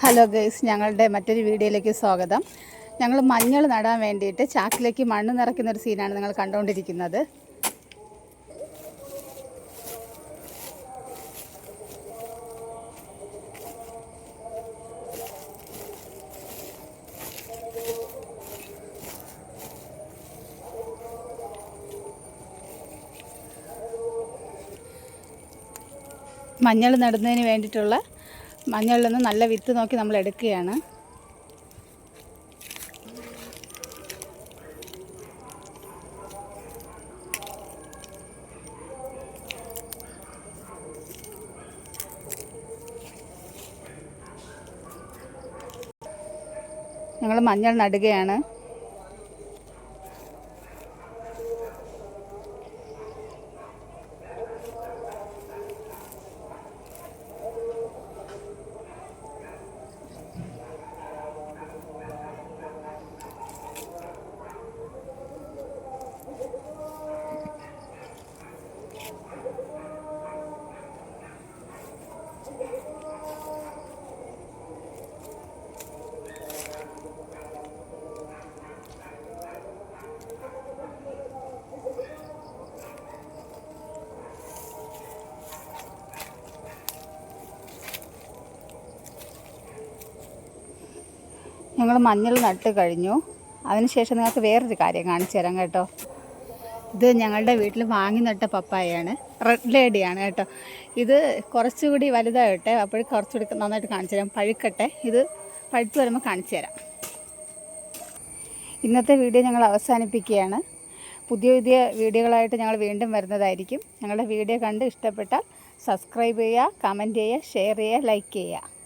Hello guys ഞങ്ങളുടെ മറ്റൊരു വീഡിയോയിലേക്ക് സ്വാഗതം. ഞങ്ങൾ മഞ്ഞൾ നടാൻ വേണ്ടിയിട്ട് ചാക്കിലേക്ക് മണ്ണ് നിറയ്ക്കുന്ന ഒരു സീനാണ് നിങ്ങൾ കണ്ടുകൊണ്ടിരിക്കുന്നത് മഞ്ഞൾ നടുന്നതിന് വേണ്ടിയിട്ടുള്ള മഞ്ഞളിൽ നിന്ന് നല്ല വിത്ത് നോക്കി നമ്മൾ എടുക്കുകയാണ്. ഞങ്ങൾ മഞ്ഞൾ നടുകയാണ്. ഞങ്ങൾ മഞ്ഞൾ നട്ട് കഴിഞ്ഞു. അതിനുശേഷം നിങ്ങൾക്ക് വേറൊരു കാര്യം കാണിച്ചു തരാം കേട്ടോ. ഇത് ഞങ്ങളുടെ വീട്ടിൽ വാങ്ങി നട്ട പപ്പായയാണ്. റെഡ് ലേഡിയാണ് കേട്ടോ. ഇത് കുറച്ചുകൂടി വലുതാകട്ടെ അപ്പോൾ കുറച്ചുകൂടി നന്നായിട്ട് കാണിച്ചു തരാം. പഴുക്കട്ടെ. ഇത് പഴുത്ത് വരുമ്പോൾ കാണിച്ചു തരാം. ഇന്നത്തെ വീഡിയോ ഞങ്ങൾ അവസാനിപ്പിക്കുകയാണ്. പുതിയ പുതിയ വീഡിയോകളായിട്ട് ഞങ്ങൾ വീണ്ടും വരുന്നതായിരിക്കും. ഞങ്ങളുടെ വീഡിയോ കണ്ട് ഇഷ്ടപ്പെട്ടാൽ സബ്സ്ക്രൈബ് ചെയ്യുക കമന്റ് ചെയ്യുക ഷെയർ ചെയ്യുക ലൈക്ക് ചെയ്യുക.